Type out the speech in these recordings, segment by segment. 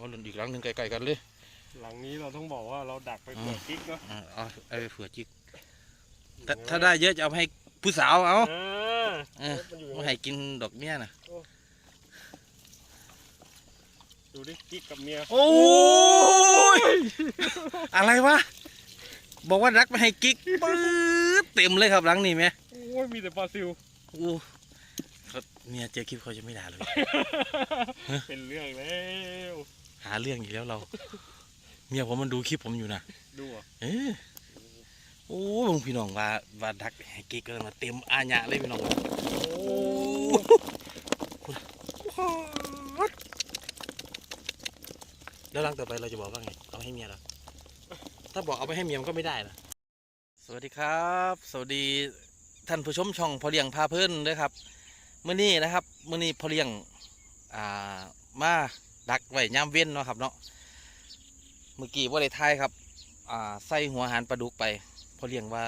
ว่าหลุนอีกหลังหนึ่งไกลๆกันเลย หลังนี้เราต้องบอกว่าเราดักไปเปิดกิ๊กเนาะอ่าเอาเอาไปเผื่อจิกแต่ถ้าได้เยอะจะเอาไปให้ผู้สาวเอาเออเออมันอยู่ไม่ให้กินดอกเบี้ยน่ะดูดิกิ๊กกับเมียโอ้ยอะไรวะ บอกว่ารักไม่ให้กิ๊กปื๊ดเต็มเลยครับหลังนี่ไหมโอ้ยมีแต่ปลาซิวโอ้เขาเมียเจอคลิปเขาจะไม่ด่าเลย เป็นเรื่องแล้ว หาเรื่องอีกแล้วเรา เมียผมมันดูคลิปผมอยู่นะดูอะเออโอ้ยบางพี่น้องว่าว่าดักให้กิ๊กก็มาเต็มอาญะเลยพี่น้องโอ้แล้วหลังต่อไปเราจะบอกว่าไงเอาให้เมียเหราถ้าบอกเอาไปให้เมียมันก็ไม่ได้นะสวัสดีครับ สวัสดีท่านผู้ชมช่องพอเลี้ยงพาเพื่อนด้วยครับเมื่อนี้นะครับเมื่อนี้พอเลี้ยงอ่ามา ดักไว้ย่ามเว้นเนาะครับเนาะเมื่อกี้ว่าได้ทายครับอ่าใส่หัวหารปลาดุกไปพอเลี้ยงว่า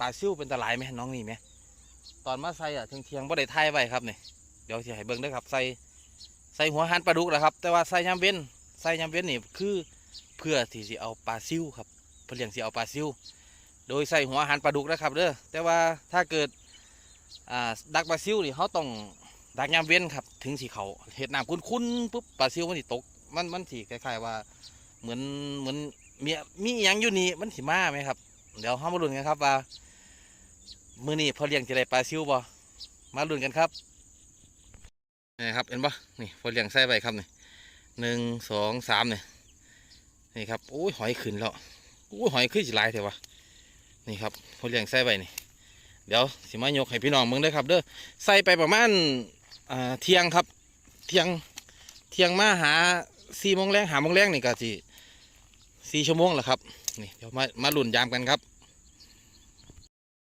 ปลาซิ่วเป็นตะลายไหมน้องนี่ไหมตอนมาใส่อะเทียงเทียงๆบ่ได้ทายไว้ครับเนี่ยเดี๋ยวสิให้เบิ่งด้วยครับใส่ใส่หัวหารปลาดุกแหละครับ แต่ว่าใส่ยามเว้นใส่ยามเว้นนี่คือเพื่อที่สิเอาปลาซิ่วครับพอเลี้ยงสิเอาปลาซิ่วโดยใส่หัวหารปลาดุกนะครับเด้อแต่ว่าถ้าเกิดอ่าดักปลาซิ่วนี่เขาต้อง ดักยามเว้นครับ ถึงสิเขาเห็ดน้ำคุ้นๆปุ๊บปลาซิ่วมันสิตก มันมันสิคล้ายๆว่า เหมือนเหมือนมีมีอย่างอยู่นี่มันสิมาไหมครับ เดี๋ยวเรามาลุ้นกันครับว่ามือนี้พอเลี้ยงจะได้ปลาซิวบ่มาลุ้นกันครับนี่ครับเห็นปะนี่พอเลี้ยงใส่ไปครับนี่หนึ่งสองสามเนี่ยนี่ครับโอ้ยหอยขึ้นแล้วโอ้ยหอยขึ้นสิหลายเถอะวะนี่ครับพอเลี้ยงใส่ไปนี่เดี๋ยวสิมายกให้พี่น้องเบิ่งเด้ครับ เด้อใส่ไปประมาณ เที่ยงครับ เที่ยงเที่ยงมาหาสี่โมงแรงหาโมงแรงนี่ก็สิสี่ชั่วโมงแล้วครับนี่เดี๋ยวมามาหลุนยามกันครับ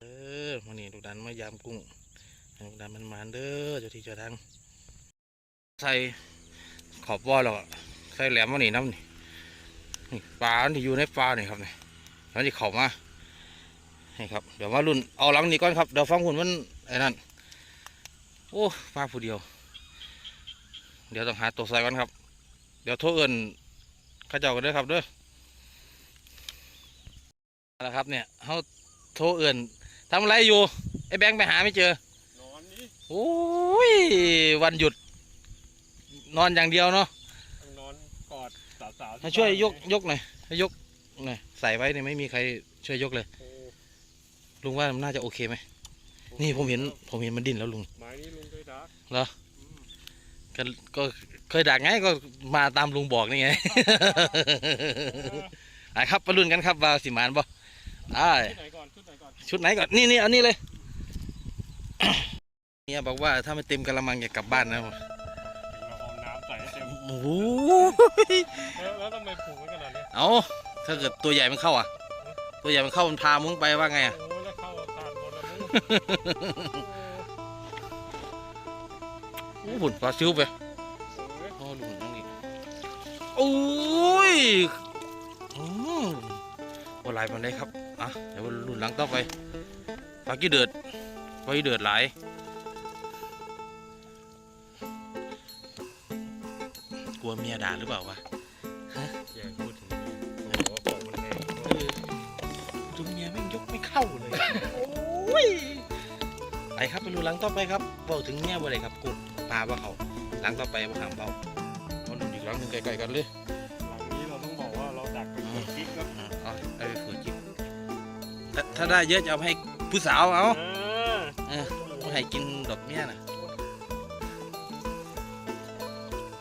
เออมานี่ดูดันมายามกุ้งห้ดูดันมันมานเด้อเจ้าที่เจ้าทางใส่ขอบว่อแล้วอะใส่แหลมมานี่น้ำนี่นี่ปลาที่อยู่ในปลานี่ครับนี่แล้วที่เขามานี่ครับเดี๋ยวมาลุ่นเอาหลังนี้ก่อนครับเดี๋ยวฟังหุ่นมันไอ้นั่น โอ้มาผู้เดียว เดี๋ยวต้องหาตัวใส่ก่อนครับ เดี๋ยวโทรเอินเข้าเจ้ากันเด้อครับเด้อเอาละครับเนี่ยเขาโทรเอื่นทำอะไรอยู่ไอ้แบงค์ไปหาไม่เจอ นอนนี่โอ้ยวันหยุด นอนอย่างเดียวเนาะต้องนอนกอดสาวๆที่มาช่วยบ้านยกยกหน่อยให้ยกหน่อยใส่ไว้เนี่ยไม่มีใครช่วยยกเลย โอ้ลุงว่ามันน่าจะโอเคไหมนี่ผมเห็นผมเห็นมันดิ้นแล้วลุงไม้นี่ลุง เคยดักเหรออืมก็ก็เคยดักไงก็มาตามลุงบอกนี่ไงอะครับมาลุ้นกันครับว่าสิมานบ่ได้ชุดไหนก่อนชุดไหนก่อนชุดไหนก่อนนี่นี่เอานี่เลยเนี่ยบอกว่าถ้าไม่เต็มกระมังอย่ากลับบ้านนะเราเอาน้ำใส่ให้เต็มโอ้โหแล้วแล้วทำไมผูกไว้ขนาดนี้เอาถ้าเกิดตัวใหญ่มันเข้าอะ ตัวใหญ่มันเข้ามันพามุ้งไปว่าไงอะโอ้แล้วเข้าอาคารบนแล้วมึง โอ้หุ่นปลาซิวไปโอ้ยอ้ดูหุ่นนั่งอีกโอ้ยอืมว่าหลายมันได้ครับ อะ เดี๋ยวรุ่นหลังต่อไป ปลากี้เดือดปลากี้เดือดหลายกลัวเมียด่าหรือเปล่าวะอย่าพูดถึงนี่บอกว่าของมันแรงเออจุงเมียแม่งยกไม่เข้าเลย โอ้ย ครับไปดูหลังต่อไปครับเบาถึงเมียบ่เลยครับกุดปลาว่าเขาหลังต่อไปว่าหางเบาเอาดูอีกหลังหนึ่งไกลๆกันเลยหลังนี้เราต้องบอกว่าเราดักไปเปิดกิ๊กเนาะอ่าเอาเอาไปฝืนจิบถ้าถ้าได้เยอะจะเอาให้ผู้สาวเอาเออเออไม่ให้กินดอกเมียน่ะ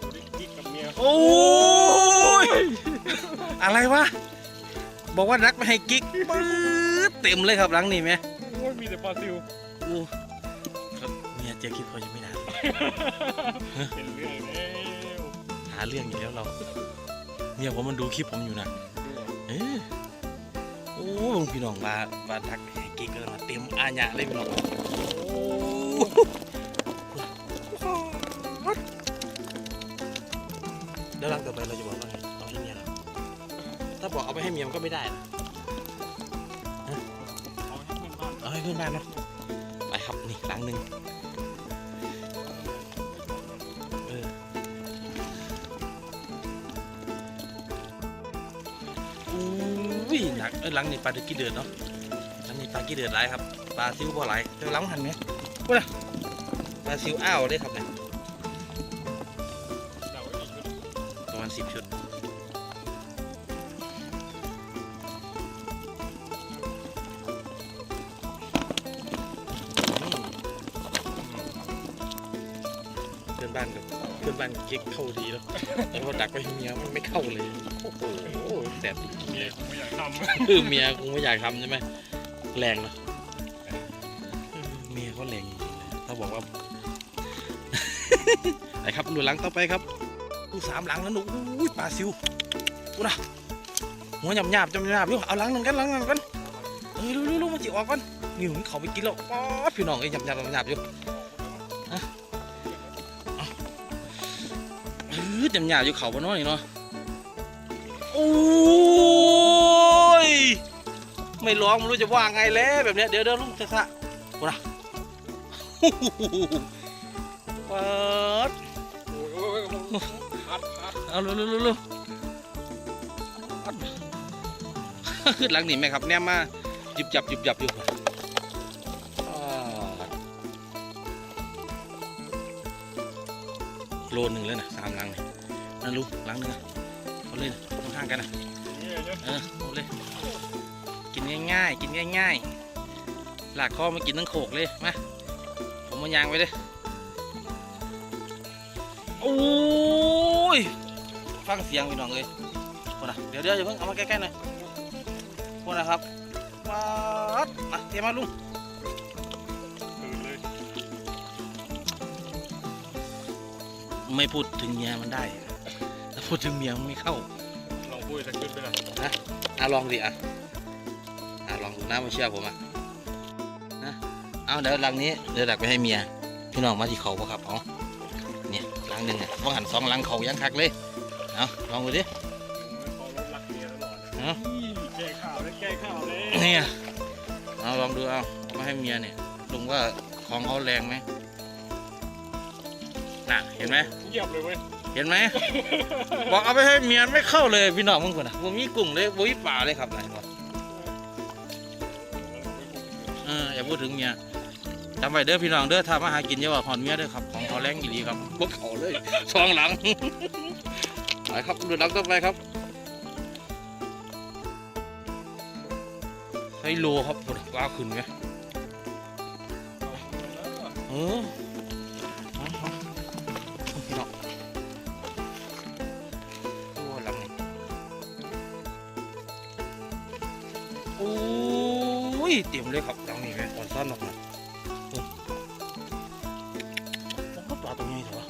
ดูดิกิ๊กกับเมียโอ้ยอะไรวะบอกว่ารักไม่ให้กิ๊กปื๊ดเต็มเลยครับหลังนี่ไหมโอ้ยมีแต่ปลาซิวโอ้ครับเมียเจอคลิปเขาจะไม่ด่าเลยเป็นเรื่องแล้วหาเรื่องอีกแล้วเราเมียผมมันดูคลิปผมอยู่นะเออโอ้บางพี่น้องว่าว่าทักให้กิ๊กกันมาเต็มอาญะเลยพี่น้องโอ้เดี๋ยวหลังต่อไปเราจะบอกว่าไงเอาให้เมียเราถ้าบอกเอาไปให้เมียมันก็ไม่ได้นะเอาให้เพื่อนบ้านเอาให้เพื่อนบ้านเนาะไปครับนี่หลังหนึ่ง อุ้ยหนักเอ้ยหลังนี่ปลาตะกี้เดือดเนาะหลังนี่ปลากี้เดือดหลายครับปลาซิวบ่หลายเจ้าหลังหันไหมกูนะปลาซิวอ้าวได้ครับเนี่ยประมาณสิบชุด พื่อนบ้านกับเพื่อนบ้านเก๊กเข้าดีแล้วแต่ว่าดักไปเมียมันไม่เข้าเลยโอ้โหแสบจริงๆเมีเลยยคงไม่อยากทำคือเมียคงไม่อยากทำใช่ไหมแรงเนะเออเมียก็แรงจริงๆเลยถ้าบอกว่าไหนครับดูหลังต่อไปครับดูสามหลังแล้วหนูอุ้ยปลาซิวดูนะหัวหยาบหยาบๆจำหยาบๆอยู่เอาหลังหนึ่งกันหลังหนึ่งกันเอ้ยรู้รู้มันจีออกกันนี่ผมเขาไปกินแล้วป๊อดพี่น้องเอ้ยหยาบหยาบหยาบๆอยู่ฮะเเออหยาบหยาอยู่เขาบนน้อยนี่เนาะโอ้ยไม่ร้องไม่รู้จะว่าไงแล้วแบบเนี้ยเดี๋ยวเดี๋ยวลุงจะสะกูนะเปิดโอ้ยโอ้ยโอ้ยพัดพัดเอาเร็วเร็วเร็วเร็วขึ้นหลังนี่ไหมครับแนมมาหยิบจับหยิบจับอยู่โลหนึ่งเลยนะสามหลัง นั่นลุงหลังหนึงอะเอาเลยนะข้างกันนะเออเอาเลย กินง่ายๆ กินง่ายๆ หลากคอมากินทั้งโขกเลยมาผมมายางไปเลยโอ้ยฟังเสียงพี่น้องเลยคนนะเดี๋ยวเดี๋ยวอย่าเพิ่งเอามาใกล้ๆหน่อยคนนะครับมามาเตรียมมาลุงไม่พูดถึงเมียมันได้ พูดถึงเมียมันไม่เข้า ลองพูดสักชุดไปละอะลองดิอะอะลองดูนะไม่เชื่อผมอะนะเอาเดี๋ยวหลังนี้เดี๋ยวดักไปให้เมียพี่น้องมาที่เขาปะครับเอาเนี่ยหลังหนึ่งอะว่าหันสองหลังเขายังคักเลยเอาลองดูดิเขาลดรักเมียตลอดเอ้าแก้ข่าวเลยแก้ข่าวเลยเนี่ยเอาลองดูเอาเอามาให้เมียเนี่ยลุงว่าของเขาแรงไหมน่ะเห็นไหมเงียบเลยเว้ย เห็นไหมบอกเอาไปให้เมียไม่เข้าเลยพี่น้องมึงคนน่ะผมมีกุ้งเลยบุ้ยป่าเลยครับไหนวะเอออย่าพูดถึงเมียจำไว้เด้อพี่น้องเด้อถ้ามาหากินเยอะว่าหอนเมียเด้อครับของเขาแรงอีหลีครับพวกเขาเลยซองหลังไปครับดูหลังต่อไปครับไฮโลครับปวดกล้าขึ้นไหมเออ เต็มเลยครับหลังนี่แม่ตอนสั้นออกมาเออผมก็ปลาตรงนี้เถอะวะ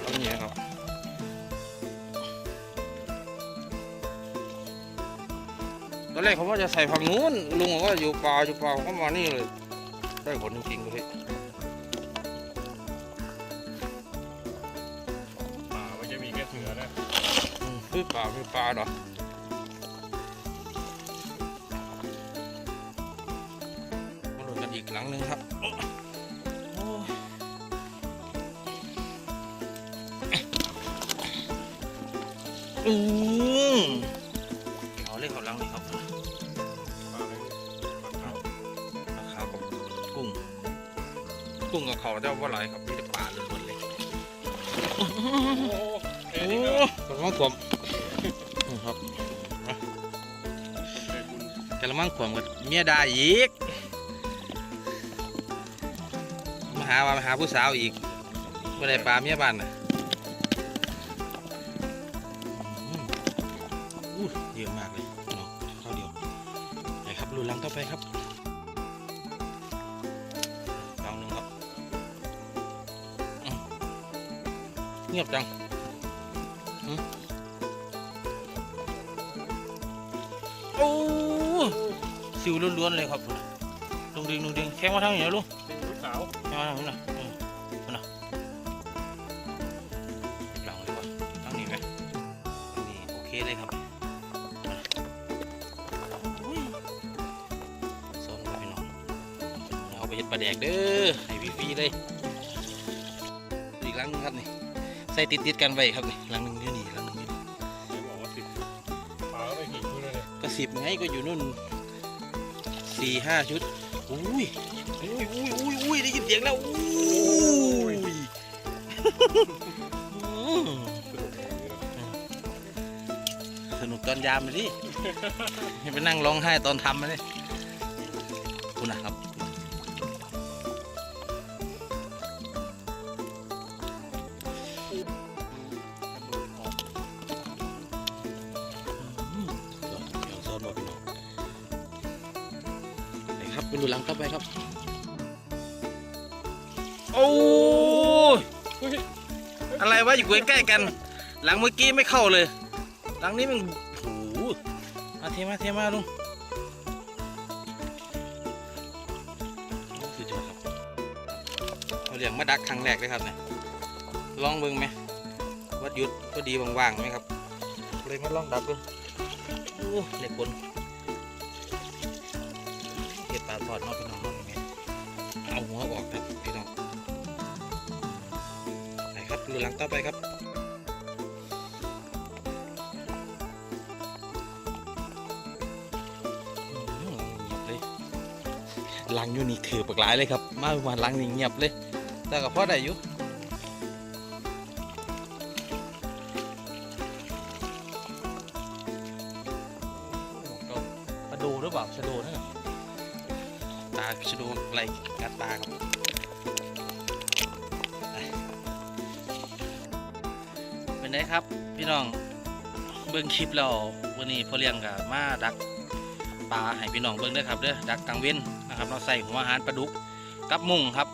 แล้วนี่ครับตอนแรกผมว่าจะใส่ฝั่งนู้นลุงบอกว่าอยู่ป่าอยู่ป่าผมก็มานี่เลย ได้ผลจริงๆเลย คือป่าคือป่าเนาะมาดูกันอีกหลังหนึ่งครับโอ้โอ้ยอืมเอาเล่นเขาลังเลยครับป่าเลยป่าขาวราคากับกุ้ง กุ้งกับเขาเจ้าว่าไรครับมีแต่ปลาล้วนๆเลยโอ้โหเอ็โอ้นี่เนอะกระมังขวมอืม ครับกระมังขวมกับเมียดาอีก มาหาว่ามาหาผู้สาวอีกไม่ได้ปลาเมียบ้านน่ะอู้เยอะมากเลยเนาะข้าวเดียวไปครับรุ่นลังต่อไปครับลองหนึ่งครับเงียบจัง สิวล้วนๆเลยครับลุงดิงลุงดิงแข้งมาทางนี้นะลุงเป็นลูกสาวแข้งมาทางนี้นะเออเอานะลองเลยครับทางนี้ไหมทางนี้โอเคเลยครับเอานะอุ้ยโซนครับพี่น้องเอาไปเห็ดปลาแดกเด้อให้ฟรีๆเลยอีกครั้งหนึงครับนี่ใส่ส่ติดติดๆกันไว้ครับนี่หลังหนึ่งอยู่นี่หลังหนึ่งอยู่นี่เดี๋ยวบอกว่าติดปลาก็ไปหินด้วยเลยก็สิบไงก็อยู่นู่น สี่ห้าชุดอุ้ยอุ้ยอุ้ยอุ้ยอุ้ยได้ยินเสียงแล้วอุ้ยสนุกตอนยามเลยดิให้ไปนั่งร้องไห้ตอนทำมาเลย ครับไปดูหลังต่อไปครับ โอ้ยอะไรวะอยู่ใกล้ๆกัน หลังเมื่อกี้ไม่เข้าเลย หลังนี้มันโอ้โหมาเทมาเทมาลุงสุดยอดครับเขาเรียกมาดักครั้งแรกเลยครับเนี่ยลองเบิ่งไหมวัดยุดก็ดีว่างๆไหมครับเลยมาลองดับดูโอ้เหล็กคน อดนอกพี่น้องนอกอย่างเงี้ยเอาหัวออกครับพี่น้องไปครับดูหลังต่อไปครับอืมเงียบเลยหลังอยู่นี่ถือปากหลายเลยครับ มาประมาณหลังนี่เงียบเลย แต่ก็พอได้อยู่ก็ปลาดูหรือเปล่าชะโดนั่นน่ะ ตาชโดอะไรกัดตาครับเป็นไงครับ พี่น้องเบิ่งคลิปแล้ววันนี้พ่อเลี้ยงกับมาดักปลาให้พี่น้องเบิ่งด้อครับเด้อดักกลางเว้นนะครับ เราใส่หัวหารปลาดุกกับมุงครับ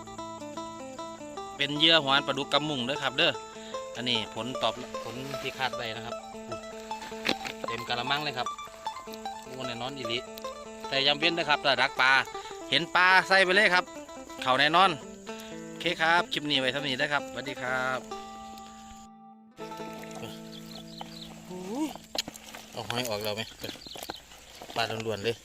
เป็นเยื่อหัวหารปลาดุกกับมุงเด้อครับ เด้ออันนี้ผลตอบผลที่คาดไว้นะครับเต็มกระมังเลยครับโอ้แน่นอนอีลิแต่ยำเว้นนะครับแต่ดักปลา เห็นปลาใส่ไปเลยครับ เข่าแน่นอนโอเคครับ คลิปนี้ไว้เท่านี้นะครับสวัสดีครับเอาหอยออกเราไหมปลาล้วนๆเลย